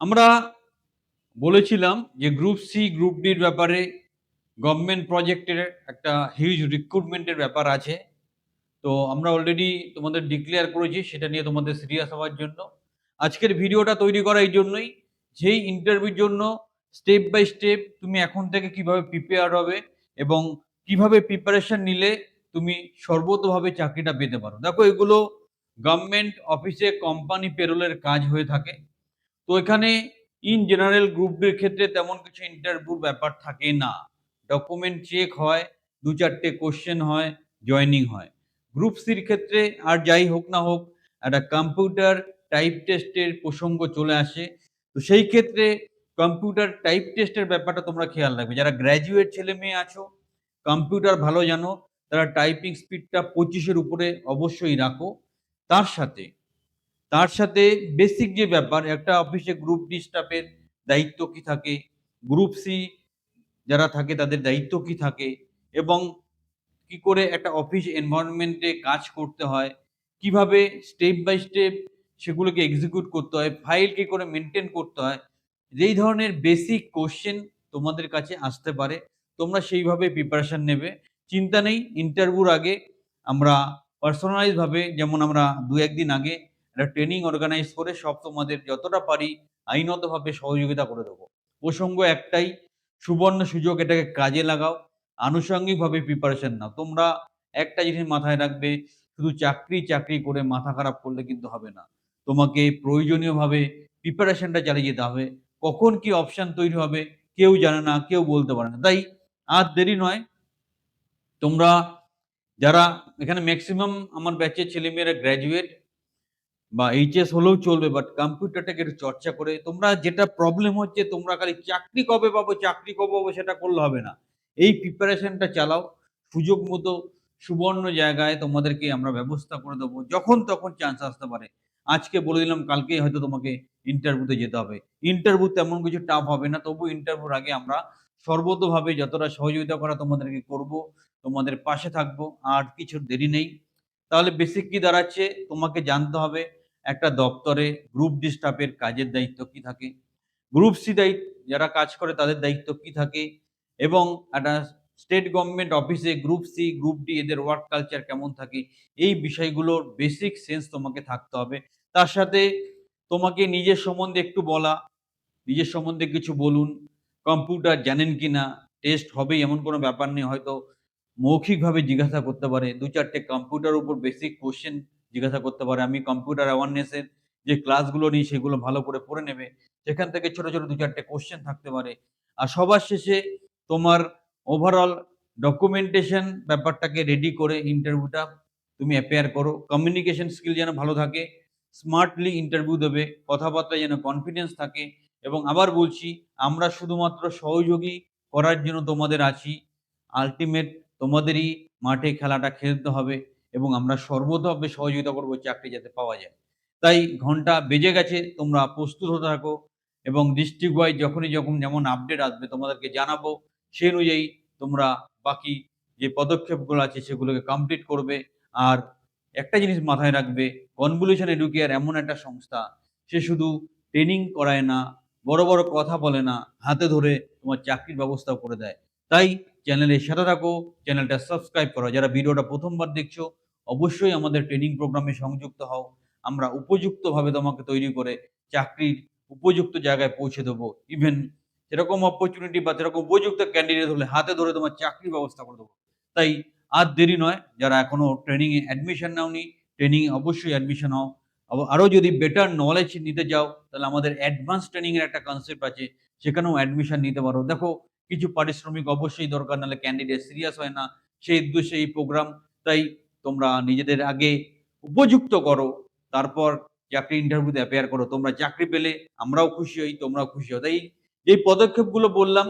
আমরা বলেছিলাম যে গ্রুপ সি গ্রুপ ডির ব্যাপারে গভর্নমেন্ট প্রজেক্টের একটা হিউজ রিক্রুটমেন্টের ব্যাপার আছে। তো আমরা অলরেডি তোমাদের ডিক্লেয়ার করেছি, সেটা নিয়ে তোমাদের সিরিয়াস হওয়ার জন্য। আজকের ভিডিওটা তৈরি করা এই জন্যই, যেই ইন্টারভিউর জন্য স্টেপ বাই স্টেপ তুমি এখন থেকে কীভাবে প্রিপেয়ার হবে এবং কীভাবে প্রিপারেশন নিলে তুমি সর্বতভাবে চাকরিটা পেতে পারো। দেখো, এগুলো গভর্নমেন্ট অফিসে কোম্পানি পেরোলের কাজ হয়ে থাকে। তো এখানে ইন জেনারেল গ্রুপের ক্ষেত্রে তেমন কিছু ইন্টারভিউর ব্যাপার থাকে না। ডকুমেন্ট চেক হয়, দু চারটে কোশ্চেন হয় জয়নিং হয়। গ্রুপ সির ক্ষেত্রে আর যাই হোক না হোক, একটা কম্পিউটার টাইপ টেস্টের প্রসঙ্গ চলে আসে। তো সেই ক্ষেত্রে কম্পিউটার টাইপ টেস্টের ব্যাপারটা তোমরা খেয়াল রাখবে। যারা গ্র্যাজুয়েট ছেলে মেয়ে আছো কম্পিউটার ভালো জানো, তারা টাইপিং স্পিডটা পঁচিশের উপরে অবশ্যই রাখো। তার সাথে তার সাথে বেসিক যে ব্যাপার, একটা অফিসে গ্রুপ ডি স্টাফের দায়িত্ব কি থাকে গ্রুপ সি যারা থাকে তাদের দায়িত্ব কি থাকে এবং কি করে একটা অফিস এনভায়রনমেন্টে কাজ করতে হয়, কীভাবে স্টেপ বাই স্টেপ সেগুলোকে এক্সিকিউট করতে হয় ফাইল কি করে মেনটেন করতে হয়, যেই ধরনের বেসিক কোশ্চেন তোমাদের কাছে আসতে পারে, তোমরা সেইভাবে প্রিপারেশন নেবে। চিন্তা নেই ইন্টারভিউর আগে আমরা পার্সোনালাইজভাবে যেমন আমরা দু একদিন আগে একটা ট্রেনিং অর্গানাইজ করে সব তোমাদের যতটা পারি আইনতভাবে সহযোগিতা করে দেবো। প্রসঙ্গ একটাই, সুবর্ণ সুযোগ এটাকে কাজে লাগাও, আনুষঙ্গিকভাবে প্রিপারেশন নাও। তোমরা একটা জিনিস মাথায় রাখবে, শুধু চাকরি চাকরি করে মাথা খারাপ করলে কিন্তু হবে না। তোমাকে প্রয়োজনীয়ভাবে প্রিপারেশনটা চালিয়ে যেতে হবে। কখন কি অপশন তৈরি হবে, কেউ জানে না, কেউ বলতে পারে না। তাই আর দেরি নয়, তোমরা যারা, এখানে ম্যাক্সিমাম আমার ব্যাচের ছেলেমেয়েরা গ্র্যাজুয়েট বা এইচএস হলেও চলবে বাট কম্পিউটারটাকে একটু চর্চা করে, তোমরা যেটা প্রবলেম হচ্ছে, তোমরা খালি চাকরি কবে পাবো, চাকরি কবে পাবো সেটা করলে হবে না। এই প্রিপারেশনটা চালাও। সুযোগ মতো সুবর্ণ জায়গায় তোমাদেরকে আমরা ব্যবস্থা করে দেবো। যখন তখন চান্স আসতে পারে। আজকে বলে দিলাম কালকেই হয়তো তোমাকে ইন্টারভিউতে যেতে হবে। ইন্টারভিউ তেমন কিছু টাফ হবে না, তবু ইন্টারভিউর আগে আমরা সর্বতভাবে যতটা সহযোগিতা করা তোমাদেরকে করব, তোমাদের পাশে থাকব, আর কিছু দেরি নেই। তাহলে বেসিক কি দাঁড়াচ্ছে, তোমাকে জানতে হবে। একটা দপ্তরে গ্রুপ ডি স্টাফের কাজের দায়িত্ব কি থাকে? গ্রুপ সি দায়িত্ব যারা কাজ করে তাদের দায়িত্ব কি থাকে? এবং একটা স্টেট গভর্নমেন্ট অফিসে গ্রুপ সি গ্রুপ ডি এদের ওয়ার্ক কালচার কেমন থাকে? এই বিষয়গুলোর বেসিক সেন্স তোমাকে থাকতে হবে। তার সাথে তোমাকে নিজের সম্বন্ধে একটু বলা, নিজের সম্বন্ধে কিছু বলুন। কম্পিউটার জানেন কি না? টেস্ট হবেই এমন কোনো ব্যাপার নেই, হয়তো মৌখিকভাবে জিজ্ঞাসা করতে পারে। দু চারটে কম্পিউটার উপর বেসিক কোশ্চেন জিজ্ঞাসা করতে পারে, আমি কম্পিউটার অ্যাওয়ারনেসের যে ক্লাসগুলো নিই, সেগুলো ভালো করে পড়ে নেবে? সেখান থেকে ছোট ছোট দু চারটে কোশ্চেন থাকতে পারে। আর সবার শেষে তোমার ওভারঅল ডকুমেন্টেশন ব্যাপারটাকে রেডি করে ইন্টারভিউটা তুমি অ্যাপেয়ার করো। কমিউনিকেশন স্কিল যেন ভালো থাকে স্মার্টলি ইন্টারভিউ দেবে কথাবার্তা যেন কনফিডেন্স থাকে। এবং আবার বলছি, আমরা শুধুমাত্র সহযোগী করার জন্য তোমাদের আছি। আলটিমেট তোমাদেরই মাঠে খেলাটা খেলতে হবে। এবং আমরা সর্বতভাবে সহযোগিতা করব চাকরি যাতে পাওয়া যায়। তাই ঘণ্টা বেজে গেছে, তোমরা প্রস্তুত হতে থাকো এবং ডিস্ট্রিক্ট ওয়াইজ যখনই যখন যেমন আপডেট আসবে তোমাদেরকে জানাব সেই অনুযায়ী তোমরা বাকি যে পদক্ষেপগুলো আছে সেগুলোকে কমপ্লিট করবে। আর একটা জিনিস মাথায় রাখবে কনভলিউশন এডুকেয়ার এমন একটা সংস্থা, সে শুধু ট্রেনিং করায় না, বড় বড় কথা বলে না, হাতে ধরে তোমার চাকরির ব্যবস্থাও করে দেয়। তাই চ্যানেলের সাথে থাকো, চ্যানেলটা সাবস্ক্রাইব করো। যারা ভিডিওটা প্রথমবার দেখছ, অবশ্যই আমাদের ট্রেনিং প্রোগ্রামে সংযুক্ত হও। আমরা উপযুক্তভাবে তোমাকে তৈরি করে চাকরির উপযুক্ত জায়গায় পৌঁছে দেবো। ইভেন সেরকম অপরচুনিটি বা সেরকম উপযুক্ত ক্যান্ডিডেট হলে হাতে ধরে তোমার চাকরির ব্যবস্থা করে দেবো। তাই আর দেরি নয়, যারা এখনও ট্রেনিংয়ে অ্যাডমিশন নাওনি ট্রেনিং অবশ্যই অ্যাডমিশন হও। আরও যদি বেটার নলেজ নিতে যাও তাহলে আমাদের অ্যাডভান্স ট্রেনিংয়ের একটা কনসেপ্ট আছে, সেখানেও অ্যাডমিশন নিতে পারো। দেখো কিছু পারিশ্রমিক অবশ্যই দরকার, নাহলে ক্যান্ডিডেট সিরিয়াস হয় না। সেই উদ্দেশ্যে এই প্রোগ্রাম তাই তোমরা নিজেদের আগে উপযুক্ত করো। তারপর চাকরি ইন্টারভিউতে অ্যাপেয়ার করো। তোমরা চাকরি পেলে আমরাও খুশি হই, তোমরাও খুশি হও। তাই এই পদক্ষেপগুলো বললাম,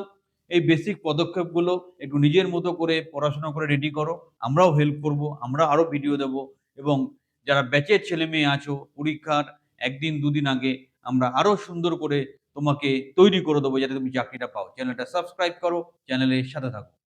এই বেসিক পদক্ষেপগুলো একটু নিজের মতো করে পড়াশোনা করে রেডি করো। আমরাও হেল্প করব, আমরা আরও ভিডিও দেব এবং যারা ব্যাচের ছেলে মেয়ে আছো, পরীক্ষার একদিন দুদিন আগে আমরা আরও সুন্দর করে তোমাকে তৈরি করে দেবো যাতে তুমি চাকরিটা পাও। চ্যানেলটা সাবস্ক্রাইব করো চ্যানেলের সাথে থাকো।